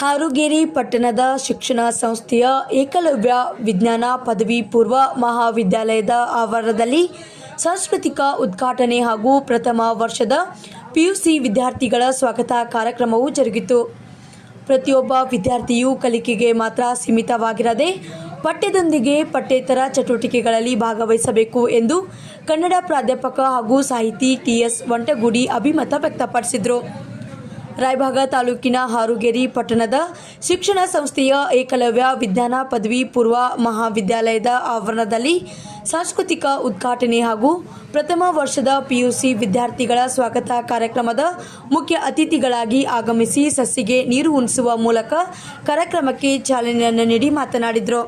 ಹಾರುಗೇರಿ ಪಟ್ಟಣದ ಶಿಕ್ಷಣ ಸಂಸ್ಥೆಯ ಏಕಲವ್ಯ ವಿಜ್ಞಾನ ಪದವಿ ಪೂರ್ವ ಮಹಾವಿದ್ಯಾಲಯದ ಆವರಣದಲ್ಲಿ ಸಾಂಸ್ಕೃತಿಕ ಉದ್ಘಾಟನೆ ಹಾಗೂ ಪ್ರಥಮ ವರ್ಷದ ಪಿಯುಸಿ ವಿದ್ಯಾರ್ಥಿಗಳ ಸ್ವಾಗತ ಕಾರ್ಯಕ್ರಮವು ಜರುಗಿತು. ಪ್ರತಿಯೊಬ್ಬ ವಿದ್ಯಾರ್ಥಿಯು ಕಲಿಕೆಗೆ ಮಾತ್ರ ಸೀಮಿತವಾಗಿರದೆ ಪಠ್ಯದೊಂದಿಗೆ ಪಠ್ಯೇತರ ಚಟುವಟಿಕೆಗಳಲ್ಲಿ ಭಾಗವಹಿಸಬೇಕು ಎಂದು ಕನ್ನಡ ಪ್ರಾಧ್ಯಾಪಕ ಹಾಗೂ ಸಾಹಿತಿ ಟಿಎಸ್ ವಂಟಗುಡಿ ಅಭಿಮತ ವ್ಯಕ್ತಪಡಿಸಿದರು. ರಾಯಭಾಗ ತಾಲೂಕಿನ ಹಾರುಗೇರಿ ಪಟ್ಟಣದ ಶಿಕ್ಷಣ ಸಂಸ್ಥೆಯ ಏಕಲವ್ಯ ವಿಜ್ಞಾನ ಪದವಿ ಪೂರ್ವ ಮಹಾವಿದ್ಯಾಲಯದ ಆವರಣದಲ್ಲಿ ಸಾಂಸ್ಕೃತಿಕ ಉದ್ಘಾಟನೆ ಹಾಗೂ ಪ್ರಥಮ ವರ್ಷದ ಪಿಯುಸಿ ವಿದ್ಯಾರ್ಥಿಗಳ ಸ್ವಾಗತ ಕಾರ್ಯಕ್ರಮದ ಮುಖ್ಯ ಅತಿಥಿಗಳಾಗಿ ಆಗಮಿಸಿ ಸಸಿಗೆ ನೀರು ಉಣಿಸುವ ಮೂಲಕ ಕಾರ್ಯಕ್ರಮಕ್ಕೆ ಚಾಲನೆಯನ್ನು ನೀಡಿ ಮಾತನಾಡಿದರು.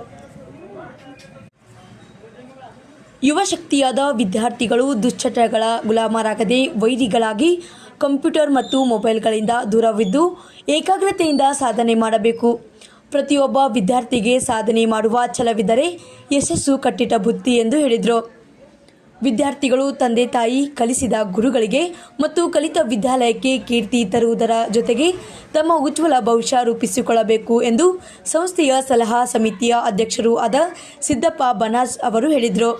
ಯುವ ಶಕ್ತಿಯಾದ ವಿದ್ಯಾರ್ಥಿಗಳು ದುಶ್ಚಟಗಳ ಗುಲಾಮರಾಗದೆ ವೈರಿಗಳಾಗಿ ಕಂಪ್ಯೂಟರ್ ಮತ್ತು ಮೊಬೈಲ್ಗಳಿಂದ ದೂರವಿದ್ದು ಏಕಾಗ್ರತೆಯಿಂದ ಸಾಧನೆ ಮಾಡಬೇಕು. ಪ್ರತಿಯೊಬ್ಬ ವಿದ್ಯಾರ್ಥಿಗೆ ಸಾಧನೆ ಮಾಡುವ ಛಲವಿದ್ದರೆ ಯಶಸ್ಸು ಕಟ್ಟಿಟ್ಟ ಬುತ್ತಿ ಎಂದು ಹೇಳಿದರು. ವಿದ್ಯಾರ್ಥಿಗಳು ತಂದೆ ತಾಯಿ ಕಲಿಸಿದ ಗುರುಗಳಿಗೆ ಮತ್ತು ಕಲಿತ ವಿದ್ಯಾಲಯಕ್ಕೆ ಕೀರ್ತಿ ತರುವುದರ ಜೊತೆಗೆ ತಮ್ಮ ಉಜ್ವಲ ಭವಿಷ್ಯ ರೂಪಿಸಿಕೊಳ್ಳಬೇಕು ಎಂದು ಸಂಸ್ಥೆಯ ಸಲಹಾ ಸಮಿತಿಯ ಅಧ್ಯಕ್ಷರೂ ಆದ ಸಿದ್ದಪ್ಪ ಬನಾಜ್ ಅವರು ಹೇಳಿದರು.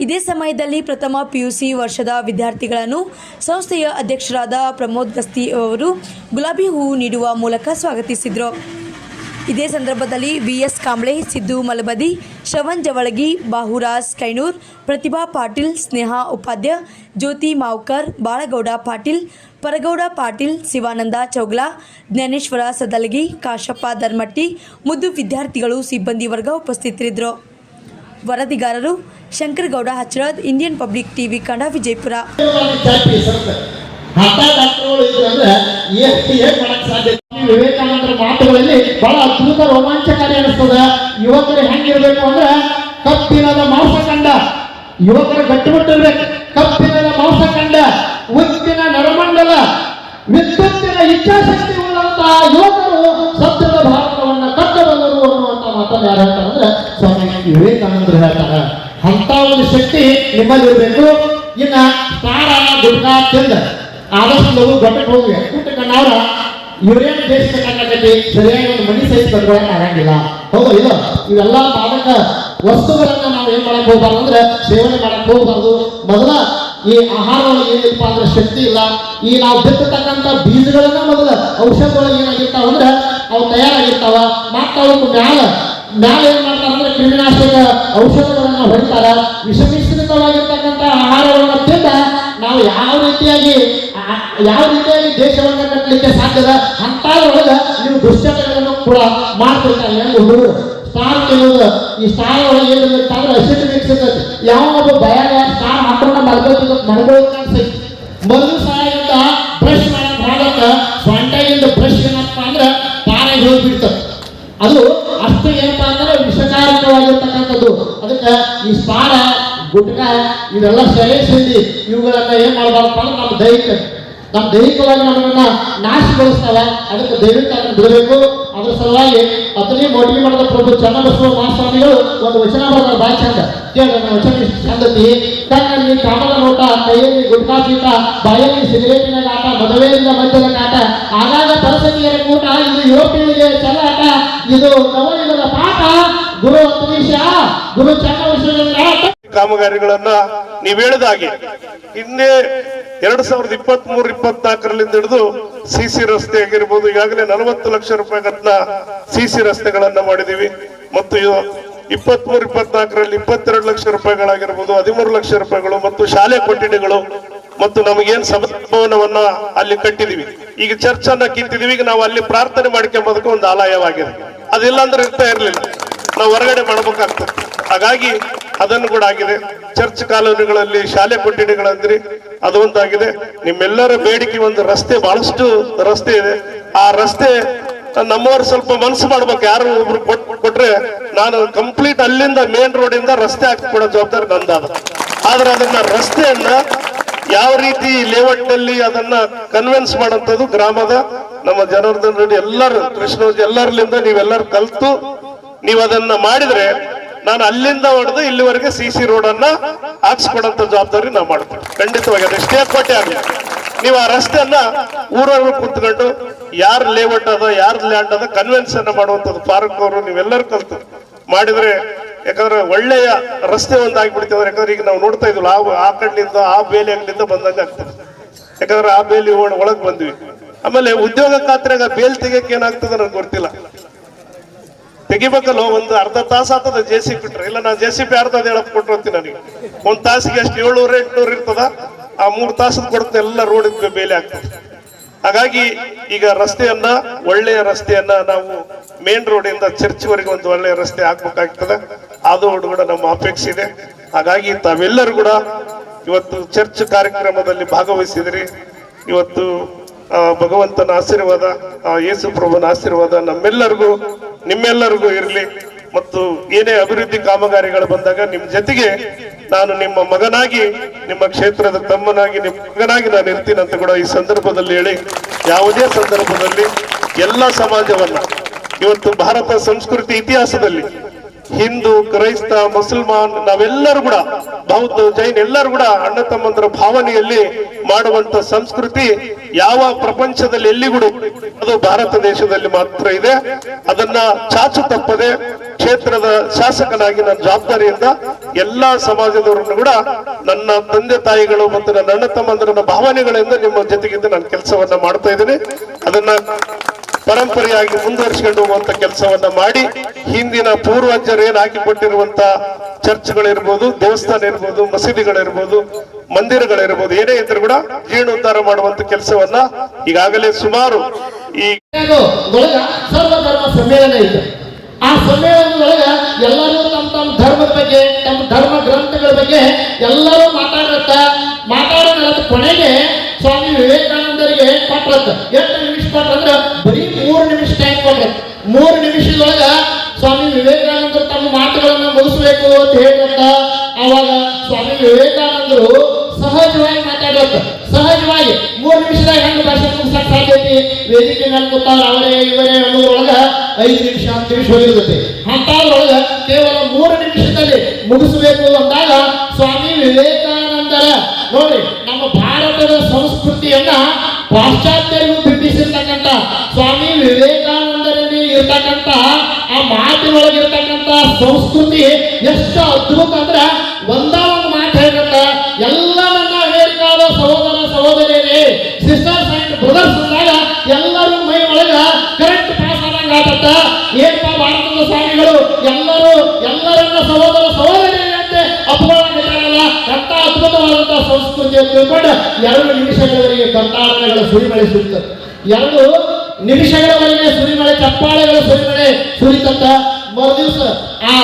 ಇದೇ ಸಮಯದಲ್ಲಿ ಪ್ರಥಮ ಪಿಯುಸಿ ವರ್ಷದ ವಿದ್ಯಾರ್ಥಿಗಳನ್ನು ಸಂಸ್ಥೆಯ ಅಧ್ಯಕ್ಷರಾದ ಪ್ರಮೋದ್ ಗಸ್ತಿ ಅವರು ಗುಲಾಬಿ ಹೂವು ನೀಡುವ ಮೂಲಕ ಸ್ವಾಗತಿಸಿದರು. ಇದೇ ಸಂದರ್ಭದಲ್ಲಿ ವಿಎಸ್ ಕಾಂಬ್ಳೆ, ಸಿದ್ದು ಮಲಬದಿ, ಶ್ರವಣ್ ಜವಳಗಿ, ಬಾಹುರಾಜ್ ಕೈನೂರ್, ಪ್ರತಿಭಾ ಪಾಟೀಲ್, ಸ್ನೇಹಾ ಉಪಾಧ್ಯ, ಜ್ಯೋತಿ ಮಾವ್ಕರ್, ಬಾಳಗೌಡ ಪಾಟೀಲ್, ಪರಗೌಡ ಪಾಟೀಲ್, ಶಿವಾನಂದ ಚೌಗ್ಲಾ, ಜ್ಞಾನೇಶ್ವರ ಸದಲಗಿ, ಕಾಶಪ್ಪ ಧರ್ಮಟ್ಟಿ, ಮುದ್ದು ವಿದ್ಯಾರ್ಥಿಗಳು, ಸಿಬ್ಬಂದಿ ವರ್ಗ ಉಪಸ್ಥಿತರಿದ್ದರು. ವರದಿಗಾರರು Shankaragouda Hachcharad Indian public TV Kannada Vijayapura ವಿವೇಕಾನಂದರ ಮಾತುಗಳಲ್ಲಿ ಬಹಳ ಅದ್ಭುತ ರೋಮಾಂಚಕಾರಿ ಅನಿಸ್ತದ ಯುವಕರು ಹೆಂಗಿರ್ಬೇಕು ಅಂದ್ರೆ ಕಬ್ಬಿಣದ ಮಾಂಸ ಕಂಡ ಯುವಕರು ಗಟ್ಟಿಮುಟ್ಟಿರ್ಬೇಕು ಕಬ್ಬಿಣದ ಮಾಂಸ ಕಂಡ ಉತ್ತಿನ ನರಮಂಡಲ, ವಿದ್ಯುತ್ತಿನ ಇಚ್ಛಾಶಕ್ತಿ ಉಳ್ಳಂತಹ ಯುವಕರು ಸತ್ಯದ ಭಾರತವನ್ನ ಕಟ್ಟಬಲ್ಲರು ಅನ್ನುವಂತ ಮಾತನ್ನು ಯಾರು ಹೇಳ್ತಾರೆ ಅಂದ್ರೆ ವಿವೇಕಾನಂದರು ಹೇಳ್ತಾರೆ ಅಂತ ಒಂದು ಶಕ್ತಿ ನಿಮ್ಮಲ್ಲಿ ಇರಬೇಕು. ಇನ್ನ ಸಾರ ಗುಡ್ಕಾ ತಿಂದ ಆದಷ್ಟು ನಾವು ಗಟ್ಟಕ್ಕೆ ಹೋಗಿ ಕೂಟ ನಾವ್ರ ಇವ್ರೇನು ದೇಶದ ಕನ್ನಡದಲ್ಲಿ ಸರಿಯಾಗಿ ಒಂದು ಮನಿ ಸೈಜ್ ಕಟ್ಕೊಳಕ್ ಆಗಂಗಿಲ್ಲ. ಹೌದು ಇಲ್ಲ? ಇವೆಲ್ಲ ಮಾದಕ ವಸ್ತುಗಳನ್ನ ನಾವು ಏನ್ ಮಾಡಕ್ ಹೋಗ್ಬಾರ್ದು ಅಂದ್ರೆ ಸೇವನೆ ಮಾಡಕ್ ಹೋಗ್ಬಾರ್ದು. ಮೊದಲ ಈ ಆಹಾರದೊಳಗೆ ಏನಿಲ್ಪ ಅಂದ್ರೆ ಶಕ್ತಿ ಇಲ್ಲ. ಈ ನಾವು ಬಿತ್ತತಕ್ಕಂಥ ಬೀಜಗಳನ್ನ ಮೊದಲ ಔಷಧಗಳು ಏನಾಗಿರ್ತಾವ ಅಂದ್ರೆ ಅವು ತಯಾರಾಗಿರ್ತಾವ. ಮತ್ತ ಅವಕ್ಕೆ ಮ್ಯಾಲ ಮ್ಯಾಲ ಏನ್ ಕ್ರಿಮಿನಾಶಕ ಔಷಧಗಳನ್ನ ಹೊಡಿತಾರ ವಿಷಮಿಶ್ರಿತವಾಗಿರ್ತಕ್ಕಂಥ ಆಹಾರವನ್ನು ತಿಂದ ನಾವು ಯಾವ ರೀತಿಯಾಗಿ ಯಾವ ರೀತಿಯಾಗಿ ದೇಶವನ್ನು ಕಟ್ಟಲಿಕ್ಕೆ ಸಾಧ್ಯದ ಅಂತದ್ರೊಳಗ ನೀವು ದುಶ್ಚಟಗಳನ್ನು ಕೂಡ ಮಾಡ್ತಿರ್ತಾರೆ ಎಂದು ಸ್ಟಾರ್ ತಿನ್ನೋದು ಈ ಸ್ಟಾರ್ ಒಳಗೆ ಏನಂತಂದ್ರೆ ಅಸಿಡ್ ಮಿಕ್ಸ್ ಇರ್ತೈತಿ ಯಾವ ಒಬ್ಬ ಭಯ ಸ್ಟಾರ್ ಹಾಕೊಂಡ ಮಲ್ಕೋತಿದ್ದ ಮಲ್ಕೊಳ್ಳೋದು ಅನ್ಸೈತಿ ಮೊದಲು ಈ ಸ್ಪಾರ ಗುಟ್ಕ ಇವೆಲ್ಲ ಸೇರಿಸಿ ಇವುಗಳನ್ನ ಏನ್ ಮಾಡಬಾರ್ದಪ್ಪ ಅಂದ್ರೆ ನಮ್ಮ ದೈಹಿಕ ನಮ್ಮ ದೈಹಿಕವಾಗಿ ನಮ್ಮನ್ನ ನಾಶಗೊಳಿಸ್ತಾವ. ಅದಕ್ಕೆ ದೈಹಿಕ ಅದನ್ನು ಬಿಡಬೇಕು. ಅದ್ರ ಸಲುವಾಗಿ ಅತನೇ ಮೋಟಿವೇಟ್ ಮಾಡಿದ ಪ್ರಭು ಚನ್ನಬಸವ ಮಹಾಸ್ವಾಮಿಗಳು ಒಂದು ವಚನ ಬರೆದ ಬಾಯಿ ಚಂದ. ಕೇಳ ವಚನ ಇಷ್ಟು ಚಂದತಿ. ಕಣ್ಣಲ್ಲಿ ಕಾಮದ ನೋಟ, ಕೈಯಲ್ಲಿ ಗುಟ್ಕಾ ಚೀಟ ಬಾಯಲ್ಲಿ ಸಿಗರೇಟಿನ ಕಾಟ, ಮದುವೆಯಿಂದ ಮಧ್ಯದ ಕಾಟ. ಆಗಾಗ ಪರಸತಿಯರ ಕೂಟ, ಇದು ಯುವ ಪೀಳಿಗೆ ಚಲಾಟ. ಇದು ನವಯುಗದ ಪಾಠ. ಗುರು ಗುರು ಕಾಮಗಾರಿಗಳನ್ನ ನೀವ್ ಹಾಗೆ ಹಿಂದೆ ಎರಡ್ ಸಾವಿರದ ಇಪ್ಪತ್ತ್ ಮೂರು ಇಪ್ಪತ್ನಾಲ್ಕರಲ್ಲಿಂದ ಹಿಡಿದು ಸಿಸಿ ರಸ್ತೆ ಆಗಿರ್ಬೋದು, ಈಗಾಗಲೇ ನಲವತ್ತು ಲಕ್ಷ ರೂಪಾಯಿಗನ್ನ ಸಿಸಿ ರಸ್ತೆಗಳನ್ನ ಮಾಡಿದೀವಿ. ಮತ್ತು ಇಪ್ಪತ್ತ್ ಮೂರು ಇಪ್ಪತ್ನಾಲ್ಕರಲ್ಲಿ ಇಪ್ಪತ್ತೆರಡು ಲಕ್ಷ ರೂಪಾಯಿಗಳಾಗಿರ್ಬೋದು, ಹದಿಮೂರು ಲಕ್ಷ ರೂಪಾಯಿಗಳು, ಮತ್ತು ಶಾಲೆ ಕೊಠಡಿಗಳು, ಮತ್ತು ನಮಗೇನ್ ಸಭಾಭವನವನ್ನ ಅಲ್ಲಿ ಕಟ್ಟಿದೀವಿ. ಈಗ ಚರ್ಚ್ ಅನ್ನ ಕಿತ್ತಿದೀವಿ, ಈಗ ನಾವು ಅಲ್ಲಿ ಪ್ರಾರ್ಥನೆ ಮಾಡ್ಕೊಂಬೋದಕ್ಕೆ ಒಂದು ಆಲಯವಾಗಿದೆ. ಅದಿಲ್ಲ ಅಂದ್ರೆ ಇರ್ತಾ ಇರ್ಲಿಲ್ಲ. ನಾವು ಹೊರಗಡೆ ಮಾಡ್ಬೇಕಾಗ್ತದೆ. ಹಾಗಾಗಿ ಅದನ್ನು ಕೂಡ ಆಗಿದೆ. ಚರ್ಚ್ ಕಾಲೋನಿಗಳಲ್ಲಿ ಶಾಲೆ ಕೊಠಡಿಗಳಂದ್ರಿ, ಅದು ಒಂದಾಗಿದೆ. ನಿಮ್ಮೆಲ್ಲರ ಬೇಡಿಕೆ ಒಂದು ರಸ್ತೆ, ಬಹಳಷ್ಟು ರಸ್ತೆ ಇದೆ. ಆ ರಸ್ತೆ ನಮ್ಮವರು ಸ್ವಲ್ಪ ಮನಸ್ಸು ಮಾಡ್ಬೇಕು. ಯಾರು ಒಬ್ರು ಕೊಟ್- ಕೊಟ್ರೆ ನಾನು ಕಂಪ್ಲೀಟ್ ಅಲ್ಲಿಂದ ಮೇನ್ ರೋಡ್ ಇಂದ ರಸ್ತೆ ಹಾಕಿ ಕೊಡೋ ಜವಾಬ್ದಾರಿ ನಂದಾದ. ಆದ್ರೆ ಅದನ್ನ ರಸ್ತೆಯನ್ನ ಯಾವ ರೀತಿ ಲೇಔಟ್ನಲ್ಲಿ ಅದನ್ನ ಕನ್ವಿನ್ಸ್ ಮಾಡೋಂಥದ್ದು ಗ್ರಾಮದ ನಮ್ಮ ಜನಾರ್ದನ್ ರೆಡ್ಡಿ ಎಲ್ಲರೂ, ಕೃಷ್ಣೋಜಿ ಎಲ್ಲರಲ್ಲಿಂದ ನೀವೆಲ್ಲರೂ ಕಲ್ತು ನೀವು ಅದನ್ನ ಮಾಡಿದ್ರೆ ನಾನು ಅಲ್ಲಿಂದ ಹೊಡೆದು ಇಲ್ಲಿವರೆಗೆ ಸಿ ಸಿ ರೋಡ್ ಅನ್ನ ಹಾಕ್ಸ್ಕೊಡಂತ ಜವಾಬ್ದಾರಿ ನಾವು ಮಾಡ್ತೀವಿ. ಖಂಡಿತವಾಗಿ ಅದು ಎಷ್ಟೇ ಕೋಟೆ ಆಗಲಿ. ನೀವು ಆ ರಸ್ತೆಯನ್ನ ಊರವರು ಕುತ್ಕೊಂಡು ಯಾರು ಲೇಔಟ್ ಅದ, ಯಾರು ಲ್ಯಾಂಡ್ ಅದ ಕನ್ವೆನ್ಸ್ ಮಾಡುವಂಥದ್ದು ಪಾರ್ಕ್ ಅವರು, ನೀವೆಲ್ಲರೂ ಕಲ್ತು. ಮಾಡಿದ್ರೆ ಯಾಕಂದ್ರೆ ಒಳ್ಳೆಯ ರಸ್ತೆ ಒಂದು ಯಾಕಂದ್ರೆ ಈಗ ನಾವು ನೋಡ್ತಾ ಇದ್ವಿ ಆ ಆ ಕಣ್ಣಿಂದ ಆ ಬೇಲಿ ಅಂಗಡಿಯಿಂದ ಬಂದಂಗೆ ಆಗ್ತದೆ. ಯಾಕಂದ್ರೆ ಆ ಬೇಲಿ ಒಳಗ್ ಬಂದ್ವಿ. ಆಮೇಲೆ ಉದ್ಯೋಗ ಖಾತ್ರಿಯಾಗ ಬೇಲ್ ತೆಗಿಯಕ್ಕೆ ಏನಾಗ್ತದೆ ನನಗೆ ಗೊತ್ತಿಲ್ಲ. ತೆಗಿಬೇಕಲ್ಲ ಒಂದು ಅರ್ಧ ತಾಸು ಆತದ ಜೆ ಸಿ ಬಿಟ್ರೆ. ಇಲ್ಲ, ನಾನು ಜೆ ಸಿ ಪಿ ಅರ್ಧ ಹೇಳಕ್ ಕೊಟ್ಟಿರ್ತೀನಿ ನನಗೆ. ಒಂದು ತಾಸಿಗೆ ಎಷ್ಟು ಏಳ್ನೂರ, ಎಂಟ್ನೂರ ಇರ್ತದ. ಆ ಮೂರು ತಾಸು ಕೊಡುತ್ತೆ, ಎಲ್ಲ ರೋಡ್ ಬೇಲೆ ಆಗ್ತದೆ. ಹಾಗಾಗಿ ಈಗ ರಸ್ತೆಯನ್ನ, ಒಳ್ಳೆಯ ರಸ್ತೆಯನ್ನ ನಾವು ಮೇನ್ ರೋಡ್ ಇಂದ ಚರ್ಚ್ ವರೆಗೆ ಒಂದು ಒಳ್ಳೆಯ ರಸ್ತೆ ಹಾಕ್ಬೇಕಾಗ್ತದೆ ಅದು ಕೂಡ ನಮ್ಮ ಅಪೇಕ್ಷೆ ಇದೆ. ಹಾಗಾಗಿ ತಾವೆಲ್ಲರೂ ಕೂಡ ಇವತ್ತು ಚರ್ಚ್ ಕಾರ್ಯಕ್ರಮದಲ್ಲಿ ಭಾಗವಹಿಸಿದ್ರಿ. ಇವತ್ತು ಭಗವಂತನ ಆಶೀರ್ವಾದ ಯೇಸು ಪ್ರಭುನ ಆಶೀರ್ವಾದ ನಮ್ಮೆಲ್ಲರಿಗೂ ನಿಮ್ಮೆಲ್ಲರಿಗೂ ಇರಲಿ ಮತ್ತು ಏನೇ ಅಭಿವೃದ್ಧಿ ಕಾಮಗಾರಿಗಳು ಬಂದಾಗ ನಿಮ್ಮ ಜೊತೆಗೆ ನಾನು ನಿಮ್ಮ ಮಗನಾಗಿ, ನಿಮ್ಮ ಕ್ಷೇತ್ರದ ತಮ್ಮನಾಗಿ, ನಿಮ್ಮ ಮಗನಾಗಿ ನಾನು ಇರ್ತೀನಿ ಅಂತ ಕೂಡ ಈ ಸಂದರ್ಭದಲ್ಲಿ ಹೇಳಿ, ಯಾವುದೇ ಸಂದರ್ಭದಲ್ಲಿ ಎಲ್ಲ ಸಮಾಜವನ್ನ, ಇವತ್ತು ಭಾರತ ಸಂಸ್ಕೃತಿ ಇತಿಹಾಸದಲ್ಲಿ ಹಿಂದೂ, ಕ್ರೈಸ್ತ, ಮುಸಲ್ಮಾನ್ ನಾವೆಲ್ಲರೂ ಕೂಡ, ಬೌದ್ಧ, ಜೈನ್ ಎಲ್ಲರೂ ಕೂಡ ಅಣ್ಣ ತಮ್ಮಂದರ ಭಾವನೆಯಲ್ಲಿ ಮಾಡುವಂತ ಸಂಸ್ಕೃತಿ ಯಾವ ಪ್ರಪಂಚದಲ್ಲಿ ಎಲ್ಲಿಗೂ ಅದು ಭಾರತ ದೇಶದಲ್ಲಿ ಮಾತ್ರ ಇದೆ. ಅದನ್ನ ಚಾಚು ತಪ್ಪದೆ ಕ್ಷೇತ್ರದ ಶಾಸಕನಾಗಿ ನನ್ನ ಜವಾಬ್ದಾರಿಯಿಂದ ಎಲ್ಲಾ ಸಮಾಜದವರನ್ನು ಕೂಡ ನನ್ನ ತಂದೆ ತಾಯಿಗಳು ಮತ್ತು ನನ್ನ ಅಣ್ಣ ತಮ್ಮಂದರ ಭಾವನೆಗಳಿಂದ ನಿಮ್ಮ ಜೊತೆಗಿಂದ ನಾನು ಕೆಲಸವನ್ನ ಮಾಡ್ತಾ ಇದ್ದೀನಿ. ಅದನ್ನ ಪರಂಪರೆಯಾಗಿ ಮುಂದುವರಿಸಿಕೊಂಡು ಹೋಗುವಂತ ಕೆಲಸವನ್ನ ಮಾಡಿ ಹಿಂದಿನ ಪೂರ್ವಜರು ಏನ್ ಹಾಕಿಕೊಟ್ಟಿರುವಂತ ಚರ್ಚ್ಗಳಿರ್ಬೋದು, ದೇವಸ್ಥಾನ ಇರ್ಬೋದು, ಮಸೀದಿಗಳಿರ್ಬೋದು, ಮಂದಿರಗಳಿರ್ಬೋದು, ಏನೇ ಇದ್ರು ಕೂಡ ಜೀರ್ಣೋದ್ಧಾರ ಮಾಡುವಂತ ಕೆಲಸವನ್ನ ಈಗಾಗಲೇ ಸುಮಾರು ಈ ಸರ್ವಧರ್ಮ ಸಮ್ಮೇಳನ ಇದೆ. ಆ ಸಮ್ಮೇಳನದೊಳಗ ಎಲ್ಲರೂ ತಮ್ಮ ತಮ್ಮ ಧರ್ಮದ ಬಗ್ಗೆ, ತಮ್ಮ ಧರ್ಮ ಗ್ರಂಥಗಳ ಬಗ್ಗೆ ಎಲ್ಲರೂ ಮಾತಾಡತ್ತ. ಮಾತಾಡೋದ್ರ ಕೊನೆಗೆ ಸ್ವಾಮಿ ವಿವೇಕಾನಂದರಿಗೆ ಕೊಟ್ರತ್ತ ಎಷ್ಟು ನಿಮಿಷ ಕೊಟ್ರಂದ್ರ ಬರೀ ಮೂರು ನಿಮಿಷ ಟೈಮ್ ಕೊಡ್ಬೇಕು ಮೂರು ನಿಮಿಷದೊಳಗ ಸ್ವಾಮಿ ವಿವೇಕಾನಂದರು ತಮ್ಮ ಮಾತುಗಳನ್ನ ಮುಗಿಸ್ಬೇಕು ಅಂತ ಹೇಳ್ಬೇಕ ಅವಾಗ ಸ್ವಾಮಿ ವಿವೇಕಾನಂದರು ಸಹಜವಾಗಿ ಮಾತಾಡ್ಬೇಕು. ಸಹಜವಾಗಿ ಮೂರು ನಿಮಿಷದಾಗ ಹೆಂಗ್ ಭಾಷೆ ಮುಗಿಸಕ್ ಸಾಧ್ಯ ಐತಿ? ವೇದಿಕೆ ಮೇಲೆ ಕೂತಾರ ಅವರೇ, ಇವರೇ ಅನ್ನೋದ್ರೊಳಗ ಐದು ನಿಮಿಷ ಹತ್ತು ನಿಮಿಷ ಹೋಗಿರ್ತೈತಿ. ಅಂತಾದ್ರೊಳಗ ಕೇವಲ ಮೂರು ನಿಮಿಷದಲ್ಲಿ ಮುಗಿಸ್ಬೇಕು ಅಂದಾಗ ಸ್ವಾಮಿ ವಿವೇಕಾನಂದರ ನೋಡಿ ನಮ್ಮ ಭಾರತದ ಸಂಸ್ಕೃತಿಯನ್ನ ಪಾಶ್ಚಾತ್ಯರಿಗೂ ಬಿಂಬಿಸಿರ್ತಕ್ಕಂಥ ಸ್ವಾಮಿ ವಿವೇಕಾನಂದರಲ್ಲಿ ಇರ್ತಕ್ಕಂತಹ ಆ ಮಾತಿನೊಳಗಿರ್ತಕ್ಕಂಥ ಸಂಸ್ಕೃತಿ ಎಷ್ಟು ಅದ್ಭುತ ಅಂದ್ರೆ ಒಂದ ಒಂದು ಮಾತು ಹೇಳ್ಬೇಕ ಎಲ್ಲ ನನ್ನ ಅಮೇರಿಕಾದ ಸಹೋದರ ಸಹೋದರಿಯರೇ ಸಿಸ್ಟರ್ಸ್ ಅಂಡ್ ಬ್ರದರ್ಸ್ ಅಂದಾಗ ಎಲ್ಲರೂ ಮೈ ಒಳಗ ಕರೆಕ್ಟ್ ಪಾಸ್ ಆದಂಗ ಆತತ್ತ ಏನಪ್ಪ ಭಾರತದ ಸ್ವಾಮಿಗಳು, ಎಲ್ಲರೂ ಎಲ್ಲರನ್ನ ಸಹೋದರ ಸಹೋದರಿಯರಂತೆ ಅಪಮಾನ ಅಂತ ಅದ್ಭುತವಾದಂತಹ ಸಂಸ್ಕೃತಿಯನ್ನು ತಿಳ್ಕೊಂಡು ಎರಡು ನಿಮಿಷಗಳವರೆಗೆ ಕರ್ನಾಟಕಗಳ ಸುರಿಮಳಿಸುತ್ತದೆ ಎರಡು ನಿಮಿಷಗಳವರೆಗೆ ಸುರಿಮಳೆ, ಚಪ್ಪಾಳೆಗಳು ಸುರಿಮಳೆ ಸುರಿತಂತ ಮರುದಿವಸ ಆ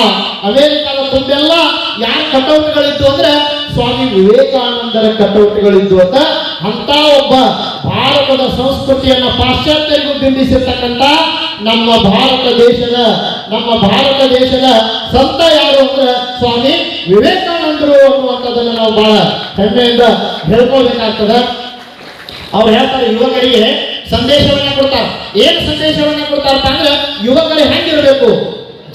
ಅಮೆರಿಕದ ತುಂಬೆಲ್ಲ ಯಾರ ಕಟೌಟ್ಗಳಿದ್ದು ಅಂದ್ರೆ ಸ್ವಾಮಿ ವಿವೇಕಾನಂದರ ಕಟೌಟ್ಗಳಿದ್ದು ಅಂತ ಅಂತ ಒಬ್ಬ ಭಾರತದ ಸಂಸ್ಕೃತಿಯನ್ನ ಪಾಶ್ಚಾತ್ಯರಿಗೂ ಬಿಂಬಿಸಿರ್ತಕ್ಕಂಥ ನಮ್ಮ ಭಾರತ ದೇಶದ, ನಮ್ಮ ಭಾರತ ದೇಶದ ಸಂತ ಯಾರು ಅಂದ್ರೆ ಸ್ವಾಮಿ ವಿವೇಕಾನಂದರು ಅನ್ನುವಂಥದ್ದನ್ನು ನಾವು ಬಹಳ ಹೆಮ್ಮೆಯಿಂದ ಹೇಳ್ಕೊಳ್ಬೇಕಾಗ್ತದೆ. ಅವ್ರು ಹೇಳ್ತಾರೆ, ಯುವಕರಿಗೆ ಸಂದೇಶವನ್ನ ಕೊಡ್ತಾರ. ಏನ್ ಸಂದೇಶವನ್ನ ಕೊಡ್ತಾರಪ್ಪ ಅಂದ್ರೆ ಯುವಕರು ಹೆಂಗಿರ್ಬೇಕು?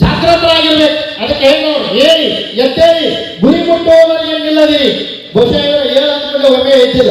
ಜಾಗೃತರಾಗಿರ್ಬೇಕು ಅದಕ್ಕೆ ಏನು ಏರಿ ಎತ್ತೇರಿ ಗುರಿ ಮುಟ್ಟುವವರೆಗೆ ನಿಲ್ಲದಿರಿ ಬಹುಶಃ ಏಳು ಅಂದ್ಮೇಲೆ ಒಮ್ಮೆ ಎದ್ದಿಲ್ಲ.